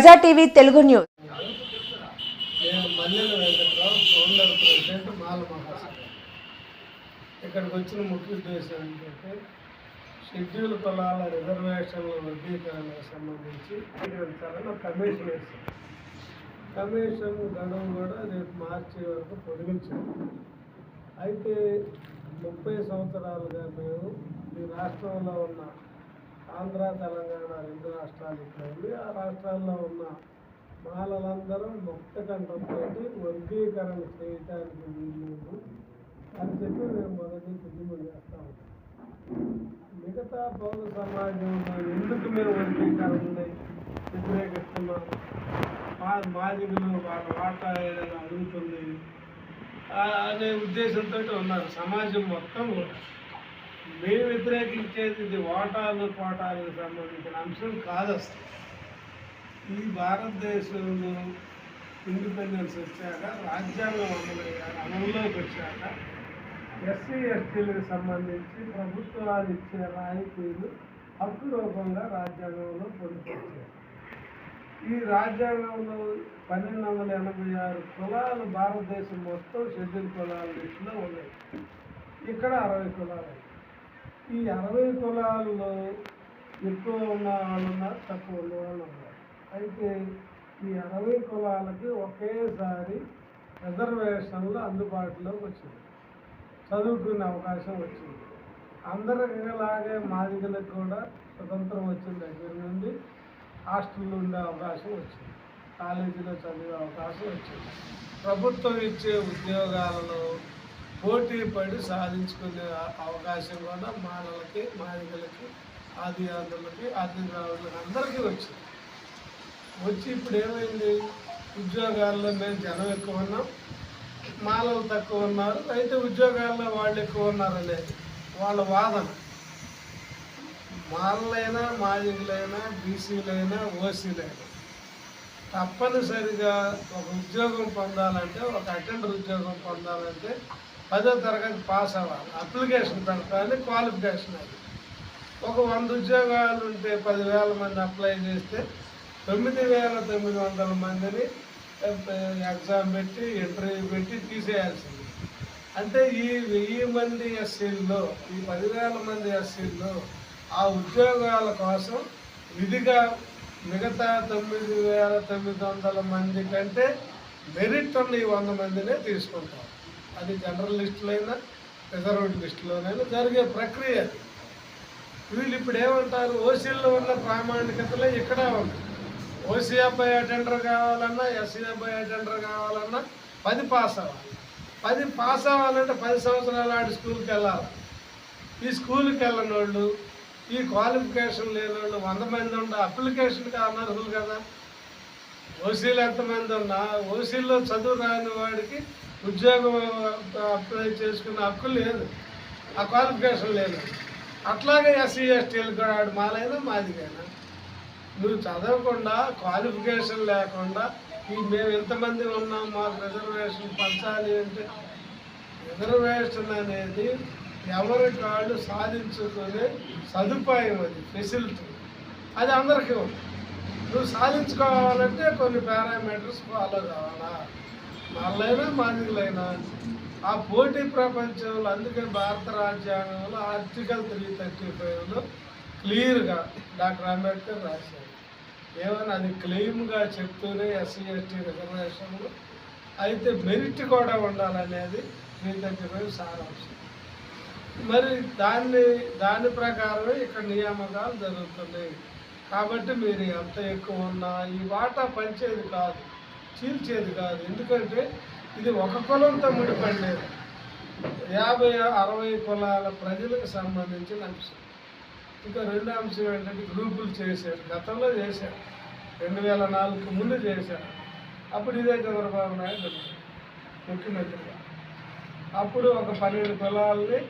Praja TV Telugu news. నేను president ఇక్కడికి వచ్చిన ముఖ్య ఉద్దేశం ఏంటంటే షెడ్యూల్ కులాల రిజర్వేషన్ల వర్గీకరణకు సంబంధించి పెంచాలని కమిషన్ వేసింది కమిషన్ గడువు కూడా రేపు మార్చి వరకు పొడిగించాం అయితే ముప్పై సంవత్సరాలుగా మేము ఈ రాష్ట్రంలో ఉన్న. ఆంధ్ర తెలంగాణ రెండు రాష్ట్రాలు ఇక్కడ ఉంది. ఆ రాష్ట్రాల్లో ఉన్న మాలలందరూ ముక్త కంఠంతో వర్గీకరణ చేయటానికి వీల్లేదు అని చెప్పి మేము మొదటి ఉద్యమం చేస్తా ఉంటాం మిగతా పౌర సమాజంలో ఎందుకు మేము వర్గీకరణని వ్యతిరేకిస్తున్నాం? బాధితులు వాళ్ళ వాటా ఏదైనా అడుగుతుంది అనే ఉద్దేశంతో ఉన్నారు. సమాజం మొత్తం కూడా. మేము వ్యతిరేకించేది ఇది ఓటాలు కోటాలకు సంబంధించిన అంశం కాదు అసలు. ఈ భారతదేశంలో ఇండిపెండెన్స్ వచ్చాక రాజ్యాంగం అమలయ్యాక అమల్లోకి వచ్చాక ఎస్సీ ఎస్టీలకు సంబంధించి ప్రభుత్వాలు ఇచ్చే రాయితీలు హక్కు రూపంగా రాజ్యాంగంలో పొందుపరిచారు. ఈ రాజ్యాంగంలో పన్నెండు వందల ఎనభై ఆరు కులాలు భారతదేశం మొత్తం షెడ్యూల్ కులాల లిస్టులో ఉన్నాయి. ఇక్కడ అరవై కులాలు. ఈ అరవై కులాలలో ఎక్కువ ఉన్న వాళ్ళు ఉన్నారు తక్కువ ఉన్న వాళ్ళు ఉన్నారు. అయితే ఈ అరవై కులాలకి ఒకేసారి రిజర్వేషన్లు అందుబాటులోకి వచ్చింది. చదువుకునే అవకాశం వచ్చింది. అందరిలాగే మాదిగలకు కూడా స్వతంత్రం వచ్చిన దగ్గర నుండి హాస్టల్లో ఉండే అవకాశం వచ్చింది. కాలేజీలో చదివే అవకాశం వచ్చింది. ప్రభుత్వం ఇచ్చే ఉద్యోగాలలో పోటీ పడి సాధించుకునే అవకాశం కూడా మానవులకి మాదిగలకి ఆది ఆంధ్రులకి ఆది అందరికీ వచ్చింది. వచ్చి ఇప్పుడు ఏమైంది? ఉద్యోగాల్లో మేము జనం ఎక్కువ ఉన్నాం మాలలు తక్కువ ఉన్నారు అయితే ఉద్యోగాల్లో వాళ్ళు ఎక్కువ ఉన్నారు అనేది వాళ్ళ వాదన. మాలలైనా మాదిగులైనా బీసీలైనా ఓసీలైనా తప్పనిసరిగా ఒక ఉద్యోగం పొందాలంటే ఒక అటెండర్ ఉద్యోగం పొందాలంటే పదో తరగతి పాస్ అవ్వాలి. అప్లికేషన్ పెడతాను క్వాలిఫికేషన్ అది. ఒక వంద ఉద్యోగాలు ఉంటే పదివేల మంది అప్లై చేస్తే తొమ్మిది వేల తొమ్మిది వందల మందిని ఎగ్జామ్ పెట్టి ఇంటర్వ్యూ పెట్టి తీసేయాల్సింది. అంటే ఈ వెయ్యి మంది ఎస్సీల్లో ఈ పదివేల మంది ఎస్సీల్లో ఆ ఉద్యోగాల కోసం విధిగా మిగతా తొమ్మిది వేల తొమ్మిది వందల మంది కంటే మెరిట్ ఉన్న ఈ వంద మందినే తీసుకుంటాం. అది జనరల్ లిస్టులైనా రిజర్వ్డ్ లిస్టులోనైనా జరిగే ప్రక్రియ వీళ్ళు ఇప్పుడు ఏమంటారు ఓసీల్లో ఉన్న ప్రామాణికతలే ఇక్కడ ఉంది ఓసీ అబ్బాయి అటెండర్ కావాలన్నా ఎస్సీ అబ్బాయి అటెండర్ కావాలన్నా పది పాస్ అవ్వాలి. పది పాస్ అవ్వాలంటే పది సంవత్సరాలు ఆడి స్కూల్కి వెళ్ళాలి. ఈ స్కూల్కి వెళ్ళని వాళ్ళు ఈ క్వాలిఫికేషన్ లేని వాళ్ళు వంద మంది ఉండ అప్లికేషన్కి అనర్హులు కదా. ఓసీలు ఎంతమంది ఉన్నా ఓసీల్లో చదువు రాని వాడికి ఉద్యోగం అప్లై చేసుకునే హక్కు లేదు. ఆ క్వాలిఫికేషన్ లేదు. అట్లాగే ఎస్సీ ఎస్టీలు కూడా ఆడు మాలైనా మాదిగైనా నువ్వు చదవకుండా క్వాలిఫికేషన్ లేకుండా ఈ మేము ఎంతమంది ఉన్నాం మాకు రిజర్వేషన్ పంచాలి అంటే రిజర్వేషన్ అనేది ఎవరికి వాళ్ళు సాధించుకునే సదుపాయం అది ఫెసిలిటీ అది అందరికీ ఉంది. నువ్వు సాధించుకోవాలంటే కొన్ని పారామీటర్స్ ఫాలో కావాలా? వాళ్ళైనా మాదిగులైనా ఆ పోటీ ప్రపంచంలో అందుకే భారత రాజ్యాంగంలో ఆర్టికల్ త్రీ థర్టీ ఫైవ్లో క్లియర్గా డాక్టర్ అంబేద్కర్ రాశారు. ఏమన్నా అది క్లెయిమ్గా చెప్తూనే ఎస్సీ ఎస్టీ రిజర్వేషన్లు అయితే మెరిట్ కూడా ఉండాలనేది త్రీ థర్టీ ఫైవ్ సారాంశం. మరి దాన్ని దాని ప్రకారమే ఇక్కడ నియామకాలు జరుగుతున్నాయి. కాబట్టి మీరు ఎంత ఎక్కువ ఉన్నా ఈ వాటా పంచేది కాదు. చీల్చేది కాదు. ఎందుకంటే ఇది ఒక కులంతో ముడిపడలేదు యాభై అరవై కులాల ప్రజలకు సంబంధించిన అంశం. ఇంకా రెండు అంశం ఏంటంటే గ్రూపులు చేశారు. గతంలో చేశారు. రెండు వేల నాలుగు ముందు చేశారు. అప్పుడు ఇదే చంద్రబాబు నాయుడు ముఖ్యమంత్రిగా. అప్పుడు ఒక పన్నెండు కులాలని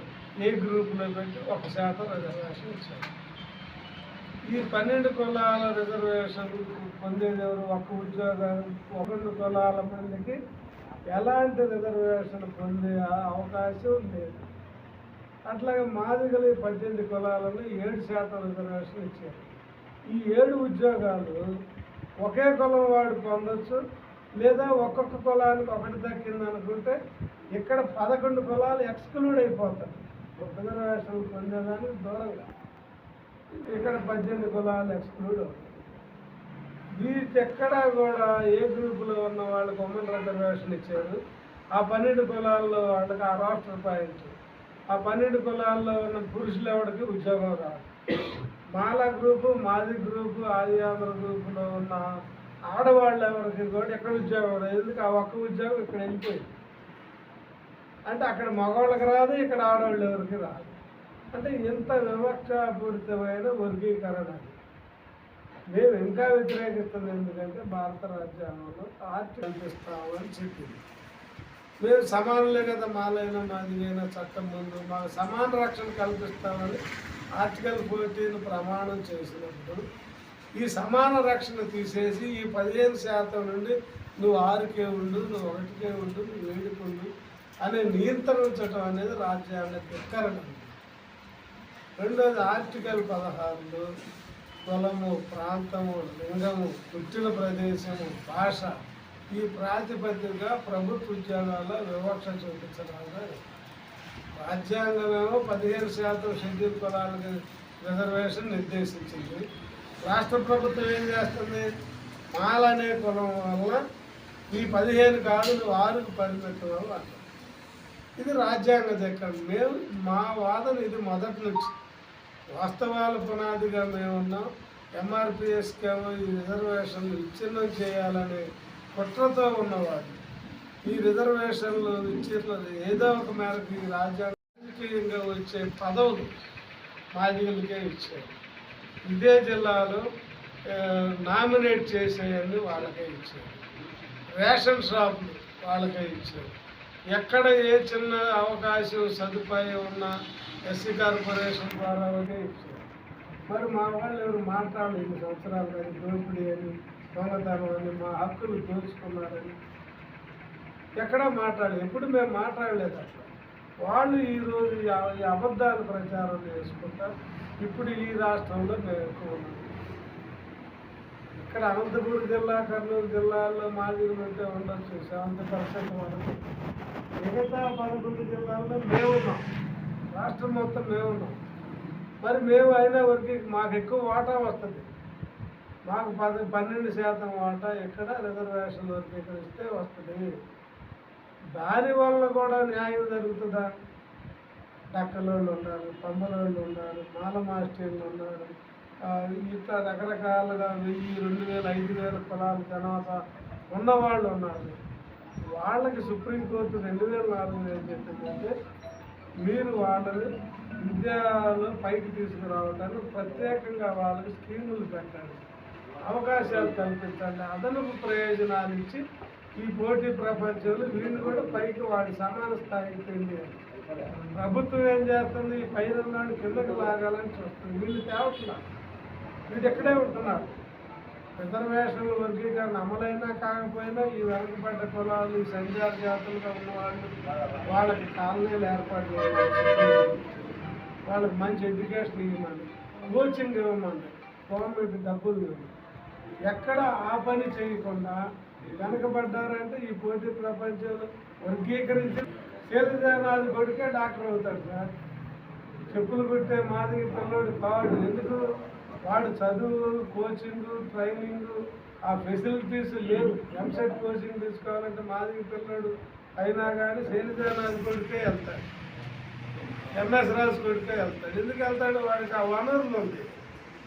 ఏ గ్రూపులో పెట్టి ఒక శాతం రిజర్వేషన్ ఇచ్చారు. ఈ పన్నెండు కులాల రిజర్వేషన్ పొందేది ఎవరు? ఒక ఉద్యోగం పన్నెండు కులాల మందికి ఎలాంటి రిజర్వేషన్ పొందే అవకాశం లేదు. అట్లాగే మాదిగలు ఈ పద్దెనిమిది కులాలను ఏడు శాతం రిజర్వేషన్ ఇచ్చారు. ఈ ఏడు ఉద్యోగాలు ఒకే కులం వాడు పొందొచ్చు లేదా ఒక్కొక్క కులానికి ఒకటి దక్కింది అనుకుంటే ఇక్కడ పదకొండు కులాలు ఎక్స్క్లూడ్ అయిపోతాయి. రిజర్వేషన్ పొందేదానికి దూరంగా. ఇక్కడ పద్దెనిమిది కులాలు ఎక్స్క్లూడ్ వీటి ఎక్కడ కూడా ఏ గ్రూపులో ఉన్న వాళ్ళకి ఉమెన్ రిజర్వేషన్ ఇచ్చారు. ఆ పన్నెండు కులాల్లో వాళ్ళకి ఆ రాష్ట్ర పాయింట్ ఆ పన్నెండు కులాల్లో ఉన్న పురుషులు ఎవరికి ఉద్యోగం రాదు. మాల గ్రూపు మాది గ్రూపు ఆది ఆంధ్ర గ్రూపులో ఉన్న ఆడవాళ్ళు ఎవరికి కూడా ఎక్కడ ఉద్యోగం రాదు. ఎందుకు? ఆ ఒక్క ఉద్యోగం ఇక్కడ వెళ్ళిపోయింది. అంటే అక్కడ మగవాళ్ళకి రాదు ఇక్కడ ఆడవాళ్ళు ఎవరికి రాదు. అంటే ఎంత వివక్షాపూరితమైన వర్గీకరణ మేము ఇంకా వ్యతిరేకిస్తుంది ఎందుకంటే భారత రాజ్యాంగంలో ఆర్టి కల్పిస్తామని చెప్పింది. మేము సమానులే కదా మాలైనా మాదిగైనా చట్టం ముందు మాకు సమాన రక్షణ కల్పిస్తామని ఆర్టికల్ ఫోర్టీన్ ప్రమాణం చేసినప్పుడు ఈ సమాన రక్షణ తీసేసి ఈ పదిహేను శాతం నుండి నువ్వు ఆరుకే ఉండు నువ్వు ఒకటికే ఉండు నువ్వు ఏడుకుండు అనే నియంత్రించడం అనేది రాజ్యాంగ ధిక్కరణ రెండోది ఆర్టికల్ పదహారులో కులము ప్రాంతము లింగము పుట్టిన ప్రదేశము భాష ఈ ప్రాతిపదికగా ప్రభుత్వ ఉద్యోగాల్లో వివక్ష చూపించడానికి రాజ్యాంగమేమో పదిహేను శాతం షెడ్యూల్ కులాలకు రిజర్వేషన్ నిర్దేశించింది. రాష్ట్ర ప్రభుత్వం ఏం చేస్తుంది? మాలనే కులం వల్ల ఈ పదిహేను కాదు నువ్వు ఆరుకు పరిమితం అంటారు ఇది రాజ్యాంగ దగ్గర మేము మా వాదన ఇది మొదటి నుంచి. వాస్తవాల పునాదిగా మేమున్నాం. ఎంఆర్పిఎస్ ఈ రిజర్వేషన్లు విచ్ఛిన్నం చేయాలనే కుట్రతో ఉన్నవాడు. ఈ రిజర్వేషన్లు విచ్ఛిన్న ఏదో ఒక మేరకు ఈ రాజకీయంగా వచ్చే పదవులు మాదిగలకే ఇచ్చారు. ఇదే జిల్లాలో నామినేట్ చేసేయన్ని వాళ్ళకే ఇచ్చారు. రేషన్ షాపులు వాళ్ళకే ఇచ్చారు. ఎక్కడ ఏ చిన్న అవకాశం సదుపాయం ఉన్నా ఎస్సీ కార్పొరేషన్ ద్వారా వాళ్ళకే ఇచ్చారు. మరి మా వాళ్ళు ఎవరు మాట్లాడలేదు ఇన్ని సంవత్సరాలు కానీ దోపిడీ అని దొంగతనం అని మా హక్కులు దోచుకున్నారని. ఎక్కడా మాట్లాడలేదు ఎప్పుడు మేము మాట్లాడలేదు అట్లా వాళ్ళు ఈరోజు ఈ అబద్ధాలు ప్రచారం చేసుకుంటా ఇప్పుడు ఈ రాష్ట్రంలో మేము ఎక్కువ ఉన్నాం. ఇక్కడ అనంతపురం జిల్లా కర్నూలు జిల్లాల్లో మాదిరి ఉంటే ఉండొచ్చు సెవెంటీ పర్సెంట్ వరకు. మిగతా పదకొండు జిల్లాల్లో మేము ఉన్నాం. రాష్ట్రం మొత్తం మేము ఉన్నాం. మరి మేము అయినా వరకు మాకు ఎక్కువ వాటా వస్తుంది. మాకు పది పన్నెండు శాతం వాటా ఎక్కడ రిజర్వేషన్ వర్గీకరిస్తే వస్తుంది. దానివల్ల కూడా న్యాయం జరుగుతుందా? డక్కలోళ్ళు ఉన్నారు పంబలోళ్ళు ఉన్నారు మాల మాస్టర్లు ఉన్నారు ఇట్లా రకరకాలుగా వెయ్యి రెండు వేల ఐదు వేల కులాల తర్వాత ఉన్నవాళ్ళు ఉన్నారు. వాళ్ళకి సుప్రీంకోర్టు రెండు వేల నాలుగు ఏం చెప్పిందంటే మీరు వాళ్ళని విద్యలో పైకి తీసుకురావడానికి ప్రత్యేకంగా వాళ్ళకి స్కీములు పెట్టండి. అవకాశాలు కల్పించండి. అదనపు ప్రయోజనాలు ఇచ్చి ఈ పోటీ ప్రపంచంలో వీళ్ళు కూడా పైకి వాడి సమాన స్థాయికి తెలియాలి ప్రభుత్వం ఏం చేస్తుంది? ఈ పైన కిందకు కిందకి లాగాలని చూస్తుంది. వీళ్ళు తేవట్లా? వీళ్ళు ఎక్కడే ఉంటున్నారు? రిజర్వేషన్ల వర్గీకరణ అమలైనా కాకపోయినా ఈ వెనకబడ్డ కులాలు ఈ సంచార జాతులుగా ఉన్న వాళ్ళు వాళ్ళకి కాలనీలు ఏర్పాటు చేయాలి. వాళ్ళకి మంచి ఎడ్యుకేషన్ ఇవ్వమని కోచింగ్ ఇవ్వమని గవర్నమెంట్ డబ్బులు ఎక్కడ ఆ పని చేయకుండా వెనకబడ్డారంటే ఈ పోటీ ప్రపంచంలో వర్గీకరించి చేతుజనాది కొడుకే డాక్టర్ అవుతాడు సార్. చెప్పులు కుట్టే మాదిరి పిల్లడు కావాడు ఎందుకు? వాడు చదువు కోచింగ్ ట్రైనింగ్ ఆ ఫెసిలిటీస్ లేవు. ఎంసెట్ కోచింగ్ తీసుకోవాలంటే మాదిరి పిల్లడు అయినా కానీ శైలజానాది కొడితే వెళ్తాడు. ఎంఎస్ రాజు కొడితే వెళ్తాడు. ఎందుకు వెళ్తాడు? వాడికి ఆ వనరులు ఉంది.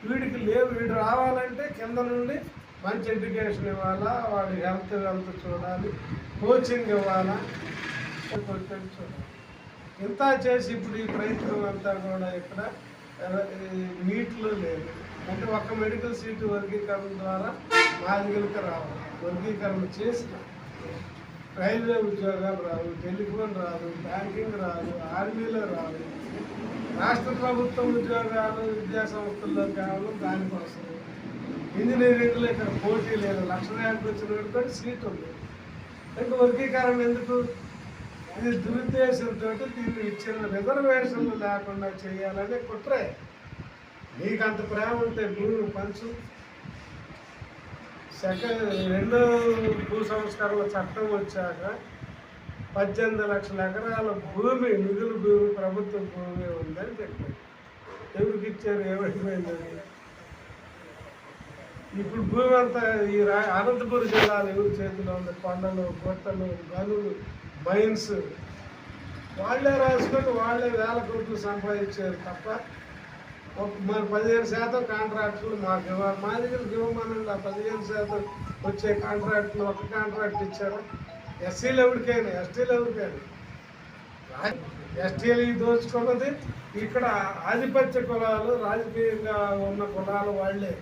వీడికి లేవు. వీడు రావాలంటే కింద నుండి మంచి ఎడ్యుకేషన్ ఇవ్వాలా వాడి హెల్త్ హెల్త్ చూడాలి కోచింగ్ ఇవ్వాలా. కొడితే చూడాలి. ఇంత చేసి ఇప్పుడు ఈ ప్రయత్నం అంతా కూడా ఇక్కడ నీట్లు లేదు అంటే ఒక్క మెడికల్ సీటు వర్గీకరణ ద్వారా మాదిగలకి రావాలి వర్గీకరణ చేసిన రైల్వే ఉద్యోగాలు రాదు టెలిఫోన్ రాదు బ్యాంకింగ్ రాదు ఆర్మీలో రాదు రాష్ట్ర ప్రభుత్వం ఉద్యోగాలు విద్యా సంస్థల్లో కేవలం దానికోసం ఇంజనీరింగ్లో ఇక్కడ పోటీ లేదు. లక్ష ర్యాంక్ వచ్చిన వాడికి కూడా సీట్ ఉంది. ఇంకా వర్గీకరణ ఎందుకు? ఇది దురుద్దేశంతో దీన్ని ఇచ్చిన రిజర్వేషన్లు లేకుండా చేయాలనే కుట్రే. నీకు అంత ప్రేమ ఉంటే భూమి పంచు. సెకండ్ రెండో భూ సంస్కరణ చట్టం వచ్చాక పద్దెనిమిది లక్షల ఎకరాల భూమి మిగులు భూమి ప్రభుత్వ భూమి ఉందని చెప్పారు. ఎవరికి ఇచ్చారు? ఏమైపోయిందని ఇప్పుడు భూమి అంతా ఈ రా అనంతపురం జిల్లాలో ఎవరి చేతిలో ఉంది? కొండలు గుట్టలు గనులు. మైన్స్ వాళ్ళే రాసుకొని వాళ్ళే వేల కోట్లు సంపాదించారు తప్ప ఒక మరి పదిహేను శాతం కాంట్రాక్టులు మాకు ఇవ్వాలి. మా దగ్గరికి ఇవ్వమనండి. ఆ పదిహేను శాతం వచ్చే కాంట్రాక్టులు ఒక కాంట్రాక్ట్ ఇచ్చారు. ఎస్సీలు ఎవరికైనా ఎస్టీలు ఎవరికైనా ఎస్టీలు దోచుకున్నది ఇక్కడ ఆధిపత్య కులాలు రాజకీయంగా ఉన్న కులాలు వాళ్ళే.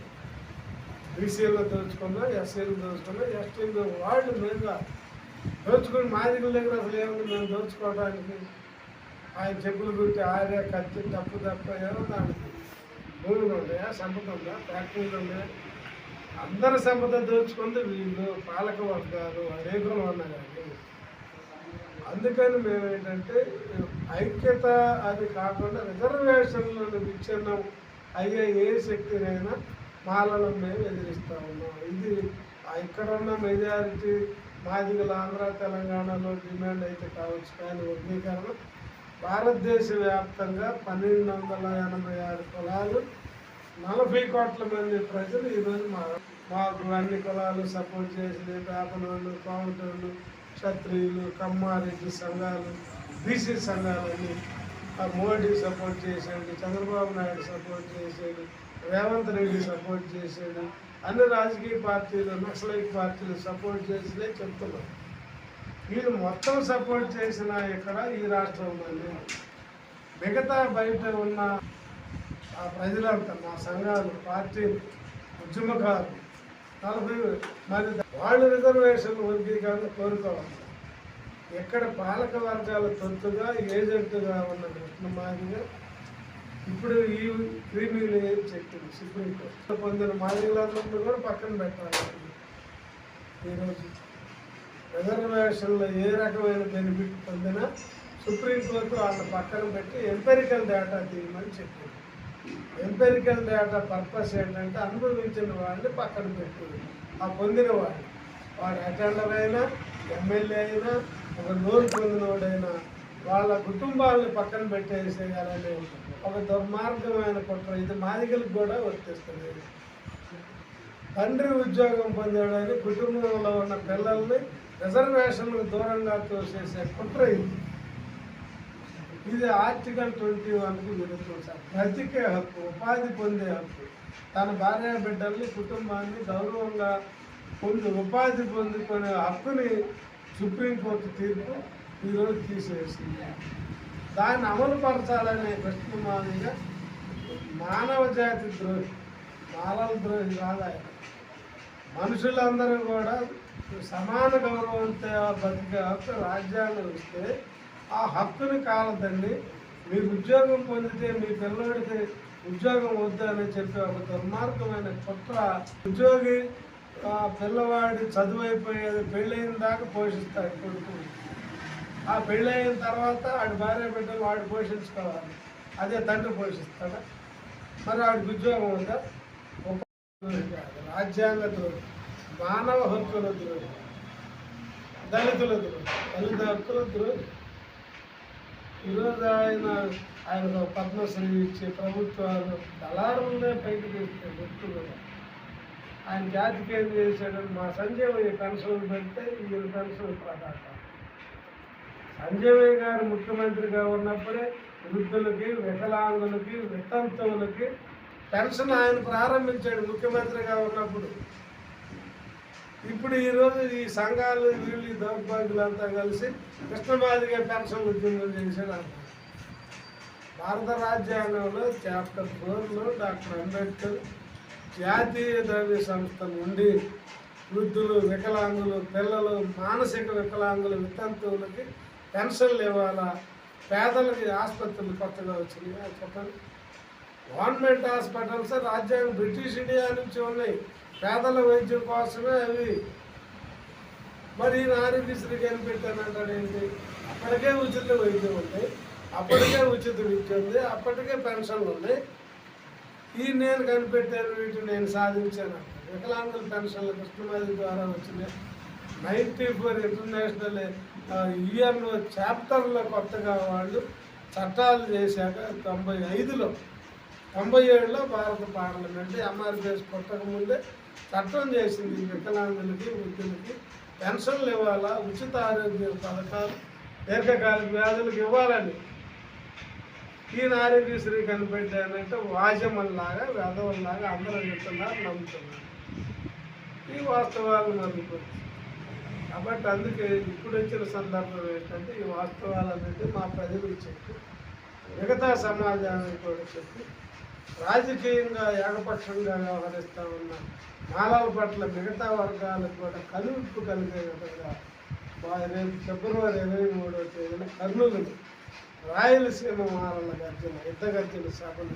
బీసీలు దోచుకున్నా ఎస్సీలు దోచుకున్నా ఎస్టీలు వాళ్ళు మెయిన్గా దోచుకుని మా దగ్గర అసలు ఏముంది? మేము దోచుకోవడానికి ఆయన చెప్పులు గుర్తి ఆరే కత్తి తప్పు తప్ప ఏమో దానికి భూములు ఉన్నాయా సంపద ఉందా? ఫ్యాక్టరీలు ఉన్నాయా అందరి సంపద దోచుకుంది వీళ్ళు పాలక వర్గాలు రేగులు ఉన్నాయి కానీ అందుకని మేము ఏంటంటే ఐక్యత అది కాకుండా రిజర్వేషన్లను విచ్ఛిన్నం అయ్యే ఏ శక్తినైనా మాలను మేము ఎదిరిస్తూ ఉన్నాం. ఇది ఇక్కడ ఉన్న మెజారిటీ మాదిగల ఆంధ్ర తెలంగాణలో డిమాండ్ అయితే కావచ్చు. కానీ వర్గీకరణ భారతదేశ వ్యాప్తంగా పన్నెండు వందల ఎనభై ఆరు కులాలు నలభై కోట్ల మంది ప్రజలు ఈరోజు మా మాకు అన్ని కులాలు సపోర్ట్ చేసింది పేపనోళ్ళు కోమటోళ్ళు క్షత్రియులు కమ్మారెడ్డి సంఘాలు బీసీ సంఘాలన్నీ ఆ మోడీ సపోర్ట్ చేసేది చంద్రబాబు నాయుడు సపోర్ట్ చేసేది రేవంత్ రెడ్డి సపోర్ట్ చేసేది అన్ని రాజకీయ పార్టీలు నక్సలైట్ పార్టీలు సపోర్ట్ చేసినే చెప్తున్నాం వీళ్ళు మొత్తం సపోర్ట్ చేసిన ఇక్కడ ఈ రాష్ట్రంలోనే మిగతా బయట ఉన్న ఆ ప్రజలంతా మా సంఘాలు పార్టీలు ఉద్యమకారులు నలభై మరి వాళ్ళు రిజర్వేషన్ వర్గీకరణ కోరుకోవాలి. ఎక్కడ పాలక వర్గాల తొత్తుగా ఏజెంట్గా ఉన్న కృష్ణమాదిగా ఇప్పుడు ఈ క్రీమీలు ఏం చెప్పింది సుప్రీంకోర్టు పొందిన మాదిగలందరినీ కూడా పక్కన పెట్టాలి. ఈరోజు రిజర్వేషన్లో ఏ రకమైన బెనిఫిట్ పొందినా సుప్రీంకోర్టు వాళ్ళ పక్కన పెట్టి ఎంపెరికల్ డేటా తీయమని చెప్పింది. ఎంపెరికల్ డేటా పర్పస్ ఏంటంటే అనుభవించిన వాళ్ళని పక్కన పెట్టింది. ఆ పొందిన వాళ్ళు వాడు అటెండర్ అయినా ఎమ్మెల్యే అయినా ఒక లోన్ పొందినవాడైనా వాళ్ళ కుటుంబాలను పక్కన పెట్టేసేయాలని ఒక దుర్మార్గమైన కుట్ర. ఇది మాదిగలకు కూడా వర్తిస్తుంది. తండ్రి ఉద్యోగం పొందాడని కుటుంబంలో ఉన్న పిల్లల్ని రిజర్వేషన్లకు దూరంగా తోసేసే కుట్ర ఇది. ఇది ఆర్టికల్ ట్వంటీ వన్కి విరుద్ధం సార్. బ్రతికే హక్కు ఉపాధి పొందే హక్కు. తన భార్య బిడ్డల్ని కుటుంబాన్ని గౌరవంగా పొంది ఉపాధి పొందుకునే హక్కుని సుప్రీంకోర్టు తీర్పు ఈరోజు తీసేసింది దాన్ని అమలు పరచాలనే కృష్ణమాదిగా మానవ జాతి ద్రోహి బాలల ద్రోహి కాదా మనుషులందరూ కూడా సమాన గౌరవంతో బతికే హక్కు రాజ్యాంగం ఇస్తే ఆ హక్కుని కాలదండి. మీరు ఉద్యోగం పొందితే మీ పిల్లడికి ఉద్యోగం వద్దని చెప్పి ఒక దుర్మార్గమైన కుట్ర ఉద్యోగి పిల్లవాడి చదువు అయిపోయేది పెళ్ళైన దాకా పోషిస్తాడు కొడుకు. ఆ పెళ్ళయిన తర్వాత ఆడి భార్య బిడ్డలు వాడు పోషించుకోవాలి. అదే తండ్రి పోషిస్తాడా? మరి ఆడికి ఉద్యోగం ఉందా? రాజ్యాంగ ద్రోహి మానవ హక్కుల ద్రోహి దళితుల ద్రోహి దళిత హక్కుల ద్రోహి. ఈరోజు ఆయన ఆయన పద్మశ్రీ ఇచ్చే ప్రభుత్వాలు దళారులనే పైకి తెస్తే వ్యక్తులు ఆయన జాతికి ఏం చేశాడని మా సంజయ్ పెన్షన్ పెడితే ఈయన పెన్షన్ ప్రకారం సంజయ్ గారు ముఖ్యమంత్రిగా ఉన్నప్పుడే వృద్ధులకి వికలాంగులకి వితంతువులకి పెన్షన్ ఆయన ప్రారంభించాడు ముఖ్యమంత్రిగా ఉన్నప్పుడు. ఇప్పుడు ఈరోజు ఈ సంఘాలు వీళ్ళు దౌర్భాగ్యులంతా కలిసి కృష్ణమాదిగా పెన్షన్ ఉద్యమం చేశాడు అన్నారు భారత రాజ్యాంగంలో చాప్టర్ ఫోర్లో డాక్టర్ అంబేద్కర్ జాతీయ ద్రవ్య సంస్థ నుండి వృద్ధులు వికలాంగులు పిల్లలు మానసిక వికలాంగులు వితంతువులకి పెన్షన్లు ఇవ్వాలా పేదలకి ఆసుపత్రులు కొత్తగా వచ్చినాయి? అది చెప్పండి. గవర్నమెంట్ హాస్పిటల్స్ రాజ్యాంగం బ్రిటిష్ ఇండియా నుంచి ఉన్నాయి. పేదల వైద్యం కోసమే అవి. మరి ఆరోగ్యశ్రీ కనిపెట్టానంటాడు ఏంటి? అప్పటికే ఉచిత వైద్యం ఉంది. అప్పటికే ఉచిత విద్య ఉంది. అప్పటికే పెన్షన్లు ఉన్నాయి. ఈ నేను కనిపెట్టాను వీటిని నేను సాధించాను వికలాంగుల పెన్షన్ల కృష్ణమాది ద్వారా వచ్చినాయి. నైంటీ ఫోర్ ఇంటర్నేషనల్ యుఎన్ఓ చాప్టర్లో కొత్తగా వాళ్ళు చట్టాలు చేశాక తొంభై ఐదులో తొంభై ఏడులో భారత పార్లమెంట్ ఎంఆర్పిఎస్ పుట్టక ముందే చట్టం చేసింది వికలాంగులకి వృద్ధులకి పెన్షన్లు ఇవ్వాలా ఉచిత ఆరోగ్య పథకాలు దీర్ఘకాలిక వ్యాధులకు ఇవ్వాలని. ఈయన ఆరోగ్యశ్రీ కనిపెట్టానంటే వాజమల్లాగా వేదవల్లాగా అందరూ చెప్తున్నారు నమ్ముతున్నారు. ఈ వాస్తవాలు మరుగుపోతుంది కాబట్టి అందుకే ఇప్పుడు వచ్చిన సందర్భం ఏంటంటే ఈ వాస్తవాలన్నిటి మా ప్రజలకు చెప్పి. మిగతా సమాజానికి కూడా చెప్పి. రాజకీయంగా ఏకపక్షంగా వ్యవహరిస్తూ ఉన్న మాలల పట్ల మిగతా వర్గాలకు కూడా కనువిప్పు కలిగే విధంగా రేపు ఫిబ్రవరి ఇరవై మూడవ తేదీన కర్నూలు రాయలసీమ మాలల గర్జన యుద్ధ గర్జన సభను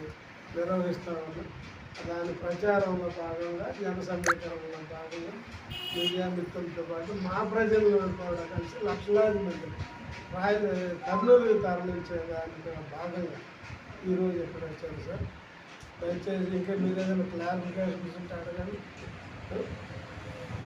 నిర్వహిస్తూ ఉన్నాం. దాని ప్రచారంలో భాగంగా జన సమీకరణలో భాగంగా మీడియా మిత్రులతో పాటు మా ప్రజలను కూడా కలిసి లక్షలాది మంది రాయల కర్నూలు తరలించే దానిలో భాగంగా ఈరోజు ఎక్కడ వచ్చాను సార్? దయచేసి ఇంకా మీరు ఏదైనా క్లారిఫికేషన్స్ ఉంటే అడగండి.